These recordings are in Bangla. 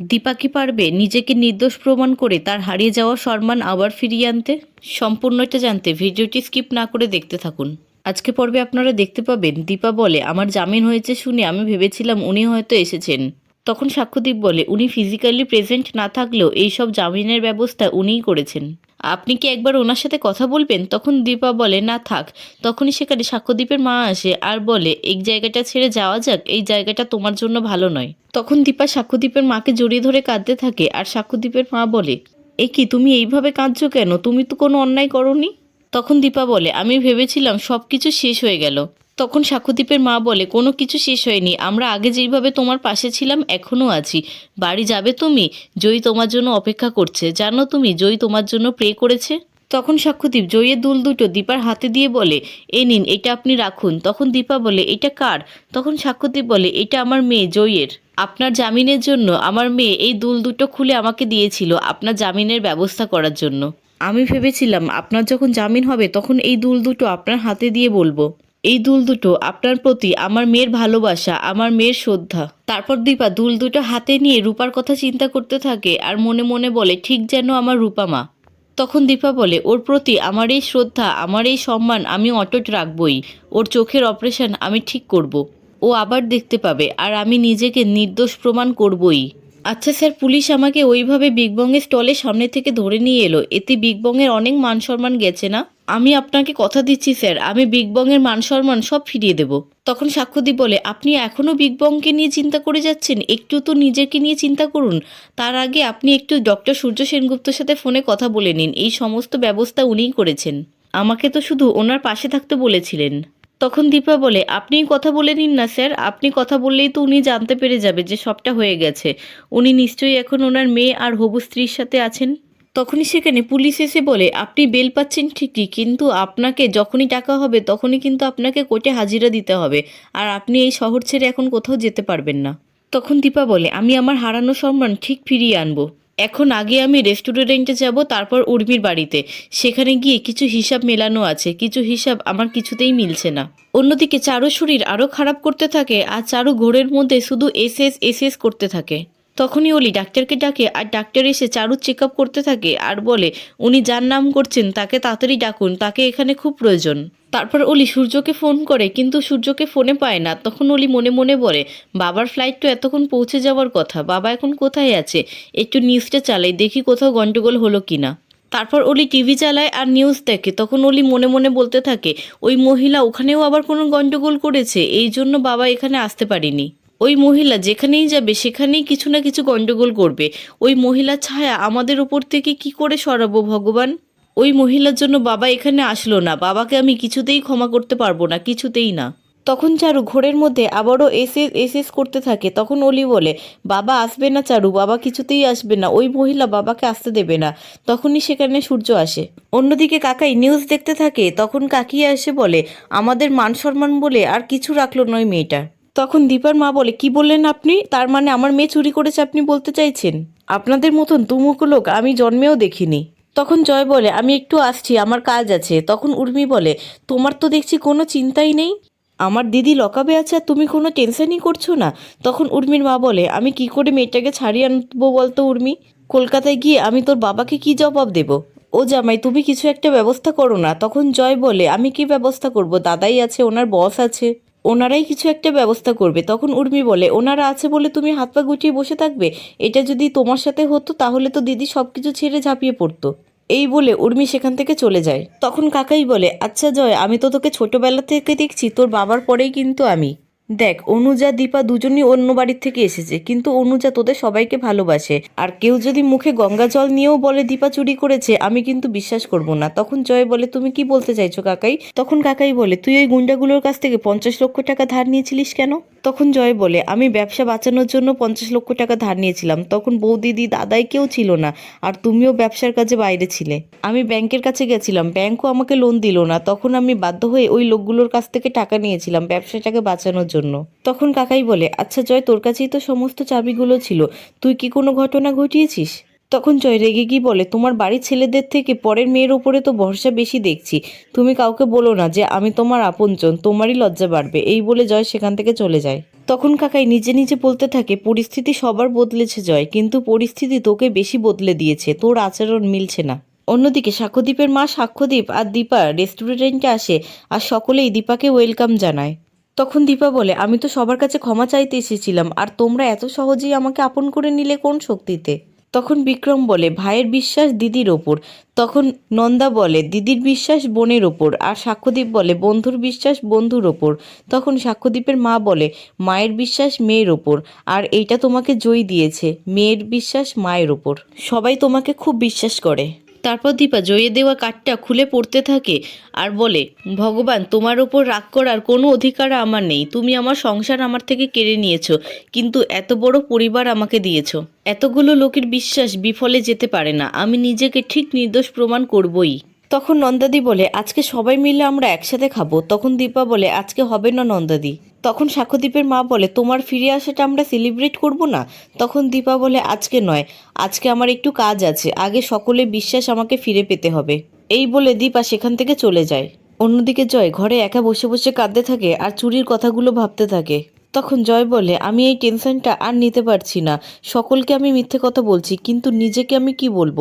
দীপা কি পারবে? নিজেকে নির্দোষ প্রমাণ করে তার হারিয়ে যাওয়া সম্মান আবার ফিরিয়ে আনতে? সম্পূর্ণটা জানতে ভিডিওটি স্কিপ না করে দেখতে থাকুন। আজকে পর্বে আপনারা দেখতে পাবেন, দীপা বলে, আমার জামিন হয়েছে শুনে আমি ভেবেছিলাম উনি হয়তো এসেছেন। তখন সাক্ষ্যদীপ বলে, উনি ফিজিক্যালি প্রেজেন্ট না থাকলেও এইসব জামিনের ব্যবস্থা উনিই করেছেন। আপনি কি একবার ওনার সাথে কথা বলবেন? তখন দীপা বলে, না থাক। তখনই সেখানে সাক্ষ্যদীপের মা আসে আর বলে, এই জায়গাটা ছেড়ে যাওয়া যাক, এই জায়গাটা তোমার জন্য ভালো নয়। তখন দীপা সাক্ষ্যদীপের মাকে জড়িয়ে ধরে কাঁদতে থাকে আর সাক্ষ্যদীপের মা বলে, এ কি, তুমি এইভাবে কাঁদছো কেন? তুমি তো কোনো অন্যায় করনি? তখন দীপা বলে, আমি ভেবেছিলাম সব কিছু শেষ হয়ে গেল। তখন সাক্ষ্যদীপের মা বলে, কোনো কিছু শেষ হয়নি। আমরা আগে যেইভাবে তোমার পাশে ছিলাম, এখনও আছি। বাড়ি যাবে তুমি? জয়ী তোমার জন্য অপেক্ষা করছে। জানো তুমি, জয়ী তোমার জন্য প্রে করেছে? তখন সাক্ষ্যদীপ জয়ের দুল দুটো দীপার হাতে দিয়ে বলে, এ নিন, এটা আপনি রাখুন। তখন দীপা বলে, এটা কার? তখন সাক্ষ্যদীপ বলে, এটা আমার মেয়ে, জয়ের। আপনার জামিনের জন্য আমার মেয়ে এই দুল দুটো খুলে আমাকে দিয়েছিল, আপনার জামিনের ব্যবস্থা করার জন্য। আমি ভেবেছিলাম আপনার যখন জামিন হবে, তখন এই দুল দুটো আপনার হাতে দিয়ে বলব। এই দুল দুটো আপনার প্রতি আমার মেয়ের ভালোবাসা, আমার মেয়ের শ্রদ্ধা। তারপর দীপা দুল দুটো হাতে নিয়ে রূপার কথা চিন্তা করতে থাকে আর মনে মনে বলে, ঠিক যেন আমার রূপা মা। তখন দীপা বলে, ওর প্রতি আমার এই শ্রদ্ধা, আমার এই সম্মান আমি অটট রাখবই। ওর চোখের অপারেশন আমি ঠিক করব। ও আবার দেখতে পাবে আর আমি নিজেকে নির্দোষ প্রমাণ করবই। আচ্ছা স্যার, পুলিশ আমাকে ওইভাবে বিগ বংয়ের স্টলের সামনে থেকে ধরে নিয়ে এলো। এতে বিগ বংয়ের অনেক মান সম্মান গেছে না? আমি আপনাকে কথা দিচ্ছি স্যার, আমি বিগ বংয়ের মান সম্মান সব ফিরিয়ে দেব। তখন সাক্ষ্যদীপ বলে, আপনি এখনও বিগ বংকে নিয়ে চিন্তা করে যাচ্ছেন? একটু তো নিজেকে নিয়ে চিন্তা করুন। তার আগে আপনি একটু ডক্টর সূর্য সেনগুপ্তর সাথে ফোনে কথা বলে নিন। এই সমস্ত ব্যবস্থা উনিই করেছেন। আমাকে তো শুধু ওনার পাশে থাকতে বলেছিলেন। তখন দীপা বলে, আপনিই কথা বলে নিন না, স্যার। আপনি কথা বললেই তো উনি জানতে পেরে যাবে যে সবটা হয়ে গেছে। উনি নিশ্চয়ই এখন ওনার মেয়ে আর হবু স্ত্রীর সাথে আছেন? তখনই সেখানে পুলিশ এসে বলে, আপনি বেল পাচ্ছেন ঠিকই, কিন্তু আপনাকে যখনই টাকা হবে, তখনই কিন্তু আপনাকে কোর্টে হাজিরা দিতে হবে। আর আপনি এই শহর ছেড়ে এখন কোথাও যেতে পারবেন না। তখন দীপা বলে, আমি আমার হারানো সম্মান ঠিক ফিরিয়ে আনব। এখন আগে আমি রেস্টুরেন্টে যাব, তারপর উর্মির বাড়িতে। সেখানে গিয়ে কিছু হিসাব মেলানো আছে। কিছু হিসাব আমার কিছুতেই মিলছে না। অন্যদিকে চারু শরীর আরও খারাপ করতে থাকে, আর চারু ঘোরের মধ্যে শুধু এস এস করতে থাকে। তখনই অলি ডাক্তারকে ডাকে আর ডাক্তার এসে চারু চেক করতে থাকে আর বলে, উনি যার নাম করছেন, তাকে তাড়াতাড়ি ডাকুন, তাকে এখানে খুব প্রয়োজন। তারপর অলি সূর্যকে ফোন করে, কিন্তু সূর্যকে ফোনে পায় না। তখন অলি মনে মনে বলে, বাবার ফ্লাইট তো এতক্ষণ পৌঁছে যাওয়ার কথা, বাবা এখন কোথায় আছে? একটু নিউজটা চালাই, দেখি কোথাও গন্ডগোল হলো কিনা। তারপর অলি টিভি চালায় আর নিউজ দেখে। তখন অলি মনে মনে বলতে থাকে, ওই মহিলা ওখানেও আবার কোনো গন্ডগোল করেছে, এই জন্য বাবা এখানে আসতে পারিনি। ওই মহিলা যেখানেই যাবে, সেখানেই কিছু না কিছু গণ্ডগোল করবে। ওই মহিলার ছায়া আমাদের ওপর থেকে কি করে সরাবো ভগবান? ওই মহিলার জন্য বাবা এখানে আসলো না। বাবাকে আমি কিছুতেই ক্ষমা করতে পারব না, কিছুতেই না। তখন চারু ঘোরের মধ্যে আবারও এসএস এসএস করতে থাকে। তখন অলি বলে, বাবা আসবে না চারু, বাবা কিছুতেই আসবে না। ওই মহিলা বাবাকে আসতে দেবে না। তখনই সেখানে সূর্য আসে। অন্যদিকে কাকাই নিউজ দেখতে থাকে। তখন কাকিয়া এসে বলে, আমাদের মান সম্মান বলে আর কিছু রাখল নয় মেয়েটা। তখন দীপার মা বলে, কি বললেন আপনি? তার মানে আমার মেয়ে চুরি করেছে আপনি বলতে চাইছেন? আপনাদের মতন তুমুক লোক আমি জন্মেও দেখিনি। তখন জয় বলে, আমি একটু আসছি, আমার কাজ আছে। তখন উর্মি বলে, তোমার তো দেখছি কোনো চিন্তাই নেই। আমার দিদি লকাবে আছে আর তুমি কোনো টেনশনই করছ না। তখন উর্মির মা বলে, আমি কি করে মেয়েটাকে ছাড়িয়ে আনব বলতো উর্মি? কলকাতায় গিয়ে আমি তোর বাবাকে কি জবাব দেব? ও জামাই, তুমি কিছু একটা ব্যবস্থা করো না। তখন জয় বলে, আমি কি ব্যবস্থা করব? দাদাই আছে, ওনার বস আছে। ওনারাই কিছু একটা ব্যবস্থা করবে। তখন উর্মি বলে, ওনারা আছে বলে তুমি হাত পা গুটিয়ে বসে থাকবে? এটা যদি তোমার সাথে হতো তাহলে তো দিদি সব কিছু ছেড়ে ঝাঁপিয়ে পড়তো। এই বলে উর্মি সেখান থেকে চলে যায়। তখন কাকাই বলে আচ্ছা জয়, আমি তো তোকে ছোটবেলা থেকে দেখছি, তোর বাবার পরেই কিন্তু আমি। দেখ, অনুজা, দীপা দুজনই অন্য বাড়ির থেকে এসেছে, কিন্তু অনুজা তোদের সবাইকে ভালোবাসে। আর কেউ যদি মুখে গঙ্গা জল নিয়েও বলে দীপা চুরি করেছে, আমি কিন্তু বিশ্বাস করব না। তখন জয় বলে, তুমি কি বলতে চাইছো কাকাই? তখন কাকাই বলে, তুই ওই গুন্ডাগুলোর কাছ থেকে পঞ্চাশ লক্ষ টাকা ধার নিয়েছিলিস কেন? তখন জয় বলে, আমি ব্যবসা বাঁচানোর জন্য পঞ্চাশ লক্ষ টাকা ধার নিয়েছিলাম। তখন বৌদিদি দাদাই কেউ ছিল না, আর তুমিও ব্যবসার কাজে বাইরে ছিলে। আমি ব্যাংকের কাছে গেছিলাম, ব্যাংকও আমাকে লোন দিল না। তখন আমি বাধ্য হয়ে ওই লোকগুলোর কাছ থেকে টাকা নিয়েছিলাম ব্যবসাটাকে বাঁচানোর জন্য। তখন কাকাই বলে আচ্ছা জয়, তোর কাছেই তো সমস্ত চাবিগুলো ছিল। তুই কি কোনো ঘটনা ঘটিয়েছিস? তখন জয় রেগে গিয়ে বলে, তোমার বাড়ির ছেলেদের থেকে পরের মেয়ের ওপরে তো ভরসা বেশি দেখছি। তুমি কাউকে বলো না যে আমি তোমার আপনজন, তোমারই লজ্জা বাড়বে। এই বলে জয় সেখান থেকে চলে যায়। তখন কাকাই নিজে নিজে বলতে থাকে, পরিস্থিতি সবার বদলেছে জয়, কিন্তু পরিস্থিতি তোকে বেশি বদলে দিয়েছে, তোর আচরণ মিলছে না। অন্যদিকে সাক্ষ্যদীপের মা সাক্ষ্যদীপ আর দীপা রেস্টুরেন্টে আসে আর সকলেই দীপাকে ওয়েলকাম জানায়। তখন দীপা বলে, আমি তো সবার কাছে ক্ষমা চাইতে এসেছিলাম, আর তোমরা এত সহজেই আমাকে আপন করে নিলে কোন শক্তিতে? তখন বিক্রম বলে, ভাইয়ের বিশ্বাস দিদির ওপর। তখন নন্দা বলে, দিদির বিশ্বাস বোনের ওপর। আর সাক্ষ্যদীপ বলে, বন্ধুর বিশ্বাস বন্ধুর ওপর। তখন সাক্ষ্যদীপের মা বলে, মায়ের বিশ্বাস মেয়ের ওপর। আর এইটা তোমাকে জয়ী দিয়েছে, মেয়ের বিশ্বাস মায়ের ওপর। সবাই তোমাকে খুব বিশ্বাস করে। তারপর দীপা জয়ে দেওয়া কাঠটা খুলে পড়তে থাকে আর বলে, ভগবান, তোমার ওপর রাগ করার কোনো অধিকার আমার নেই। তুমি আমার সংসার আমার থেকে কেড়ে নিয়েছো, কিন্তু এত বড় পরিবার আমাকে দিয়েছ। এতগুলো লোকের বিশ্বাস বিফলে যেতে পারে না। আমি নিজেকে ঠিক নির্দোষ প্রমাণ করবই। তখন নন্দাদি বলে, আজকে সবাই মিলে আমরা একসাথে খাব। তখন দীপা বলে, আজকে হবে না নন্দাদি। তখন সাক্ষ্যদীপের মা বলে, তোমার ফিরে আসাটা আমরা সেলিব্রেট করব না? তখন দীপা বলে, আজকে নয়, আজকে আমার একটু কাজ আছে, আগে সকলে বিশ্বাস আমাকে ফিরে পেতে হবে। এই বলে দীপা সেখান থেকে চলে যায়। অন্যদিকে জয় ঘরে একা বসে বসে কাঁদতে থাকে আর চুরির কথাগুলো ভাবতে থাকে। তখন জয় বলে, আমি এই টেনশনটা আর নিতে পারছি না। সকলকে আমি মিথ্যে কথা বলছি, কিন্তু নিজেকে আমি কি বলব?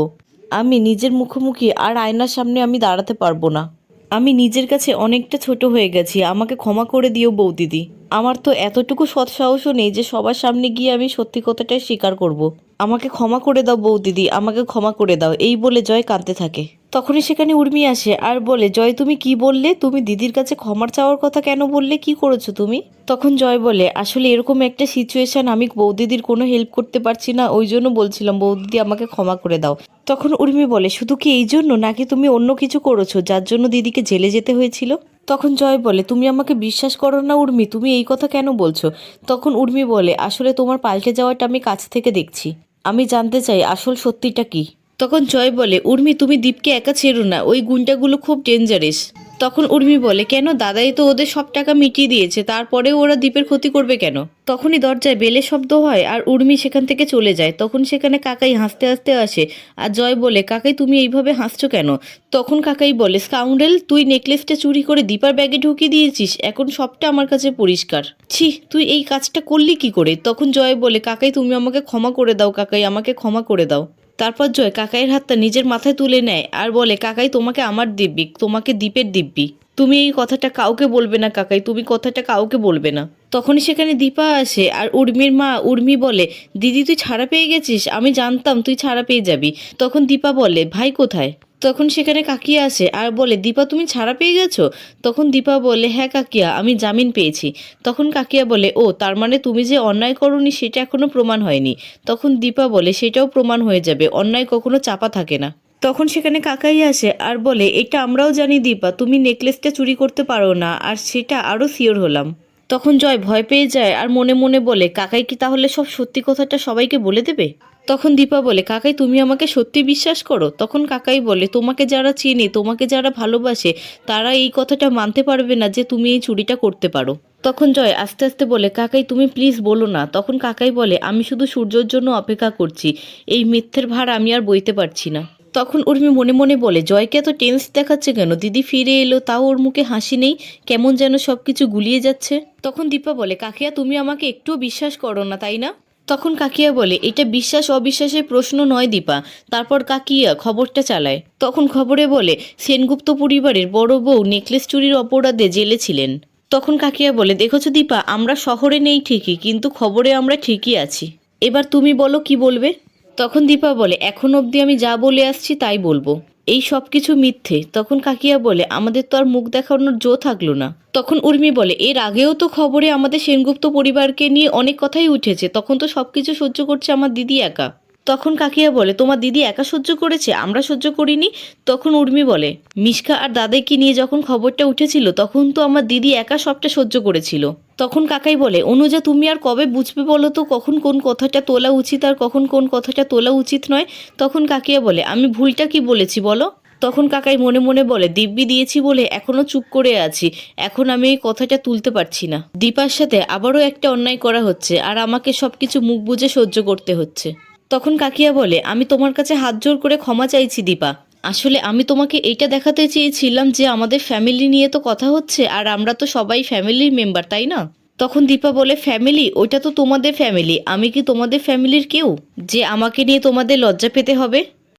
আমি নিজের মুখোমুখি আর আয়নার সামনে আমি দাঁড়াতে পারব না আমি নিজের কাছে অনেকটা ছোট হয়ে গেছি, আমাকে ক্ষমা করে দিও বউ দিদি আমার তো এতটুকু সৎসাহসও নেই যে সবার সামনে গিয়ে আমি সত্যি কথাটাই স্বীকার করব। আমাকে ক্ষমা করে দাও বৌদিদি আমাকে ক্ষমা করে দাও। এই বলে জয় কাঁদতে থাকে। তখনই সেখানে উর্মি আসে আর বলে, জয়, তুমি কি বললে? তুমি দিদির কাছে ক্ষমার চাওয়ার কথা কেন বললে? কি করেছ তুমি? তখন জয় বলে, আসলে এরকম একটা সিচুয়েশন আমি বৌদিদির কোনো হেল্প করতে পারছি না। ওই জন্য বলছিলাম বৌদিদি আমাকে ক্ষমা করে দাও। তখন উর্মি বলে, শুধু কি এই জন্য? নাকি তুমি অন্য কিছু করেছ যার জন্য দিদিকে জেলে যেতে হয়েছিল? তখন জয় বলে, তুমি আমাকে বিশ্বাস করো না উর্মি, তুমি এই কথা কেন বলছো? তখন উর্মি বলে, আসলে তোমার পাল্টে যাওয়াটা আমি কাছ থেকে দেখছি। আমি জানতে চাই আসল সত্যিটা কি? তখন জয় বলে, উর্মি, তুমি দীপকে একা ছেড়ো না, ওই গুন্ডাগুলো খুব ডেঞ্জারাস তখন উর্মি বলে, কেন? দাদাই তো ওদের সব টাকা মিটিয়ে দিয়েছে, তারপরেও ওরা দ্বীপের ক্ষতি করবে কেন? তখনই দরজায় বেলে শব্দ হয় আর উর্মি সেখান থেকে চলে যায়। তখন সেখানে কাকাই হাসতে হাসতে আসে আর জয় বলে, কাকাই, তুমি এইভাবে হাসছো কেন? তখন কাকাই বলে, স্কাউন্ডেল, তুই নেকলেসটা চুরি করে দীপার ব্যাগে ঢুকিয়ে দিয়েছিস, এখন সবটা আমার কাছে পরিষ্কার। ছি, তুই এই কাজটা করলি কি করে? তখন জয় বলে, কাকাই, তুমি আমাকে ক্ষমা করে দাও, কাকাই, আমাকে ক্ষমা করে দাও। তারপর জয় কাকাইয়ের হাতটা নিজের মাথায় তুলে নেয় আর বলে, কাকাই, তোমাকে আমার দিব্যি, তোমাকে দ্বীপের দিব্যি। তুমি এই কথাটা কাউকে বলবে না কাকাই, তুমি কথাটা কাউকে বলবে না। তখনই সেখানে দীপা আসে আর উর্মির মা উর্মি বলে, দিদি, তুই ছাড়া পেয়ে গেছিস? আমি জানতাম তুই ছাড়া পেয়ে যাবি। তখন দীপা বলে, ভাই কোথায়? তখন সেখানে কাকিয়া আসে আর বলে, দীপা, তুমি ছাড়া পেয়ে গেছো? তখন দীপা বলে হ্যাঁ কাকিয়া, আমি জামিন পেয়েছি। তখন কাকিয়া বলে, ও, তার মানে তুমি যে অন্যায় করনি সেটা এখনও প্রমাণ হয়নি। তখন দীপা বলে, সেটাও প্রমাণ হয়ে যাবে, অন্যায় কখনো চাপা থাকে না। তখন সেখানে কাকাই আসে আর বলে, এটা আমরাও জানি দীপা, তুমি নেকলেসটা চুরি করতে পারো না, আর সেটা আরও সিওর হলাম। তখন জয় ভয় পেয়ে যায় আর মনে মনে বলে, কাকাই কি তাহলে সব সত্যি কথাটা সবাইকে বলে দেবে? তখন দীপা বলে, কাকাই, তুমি আমাকে সত্যি বিশ্বাস করো? তখন কাকাই বলে, তোমাকে যারা চেনে, তোমাকে যারা ভালোবাসে, তারা এই কথাটা মানতে পারবে না যে তুমি এই চুরিটা করতে পারো। তখন জয় আস্তে আস্তে বলে, কাকাই, তুমি প্লিজ বলো না। তখন কাকাই বলে, আমি শুধু সূর্যর জন্য অপেক্ষা করছি। এই মিথ্যের ভার আমি আর বইতে পারছি না। তখন উর্মি মনে মনে বলে, জয়কে এত টেন্স দেখাচ্ছে কেন? দিদি ফিরে এলো, তাও ওর মুখে হাসি নেই। কেমন যেন সব কিছু গুলিয়ে যাচ্ছে। তখন দীপা বলে, কাকিয়া, তুমি আমাকে একটুও বিশ্বাস করো না, তাই না? তখন কাকিয়া বলে, এটা বিশ্বাস অবিশ্বাসের প্রশ্ন নয় দীপা। তারপর কাকিয়া খবরটা চালায়। তখন খবরে বলে, সেনগুপ্ত পরিবারের বড় বউ নেকলেস চুরির অপরাধে জেলে ছিলেন। তখন কাকিয়া বলে, দেখেছ দীপা, আমরা শহরে নেই ঠিকই, কিন্তু খবরে আমরা ঠিকই আছি। এবার তুমি বলো কি বলবে? তখন দীপা বলে, এখন অবধি আমি যা বলে আসছি তাই বলব। এই সব কিছু মিথ্যে। তখন কাকিয়া বলে, আমাদের তো আর মুখ দেখানোর জো থাকল না। তখন উর্মি বলে, এর আগেও তো খবরে আমাদের সেনগুপ্ত পরিবারকে নিয়ে অনেক কথাই উঠেছে। তখন তো সব কিছু সহ্য করছে আমার দিদি একা। তখন কাকিয়া বলে, তোমার দিদি একা সহ্য করেছে? আমরা সহ্য করিনি? তখন উর্মি বলে, মিশকা আর দাদাইকে নিয়ে যখন খবরটা উঠেছিল, তখন তো আমার দিদি একা সবটা সহ্য করেছিল। তখন কাকাই বলে অনুজা তুমি আর কবে বুঝবে বলো তো, কখন কোন কথাটা তোলা উচিত আর কখন কোন কথাটা তোলা উচিত নয়? তখন কাকিয়া বলে, আমি ভুলটা কি বলেছি বলো? তখন কাকাই মনে মনে বলে, দিব্যি দিয়েছি বলে এখনও চুপ করে আছি, এখন আমি এই কথাটা তুলতে পারছি না। দীপার সাথে আবারও একটা অন্যায় করা হচ্ছে আর আমাকে সব কিছু মুখ বুজে সহ্য করতে হচ্ছে। তখন কাকিয়া বলে, আমি তোমার কাছে হাত জোর করে ক্ষমা চাইছি দীপা আসলে আমি তোমাকে এইটা দেখাতে চেয়েছিলাম যে আমাদের ফ্যামিলি নিয়ে তো কথা হচ্ছে, আর আমরা তো সবাই ফ্যামিলির মেম্বার তাই না? তখন দীপা বলে ফ্যামিলি ওইটা তো তোমাদের ফ্যামিলি আমি কি তোমাদের ফ্যামিলির কেউ? যে আমাকে নিয়ে তোমাদের লজ্জা পেতে হবে?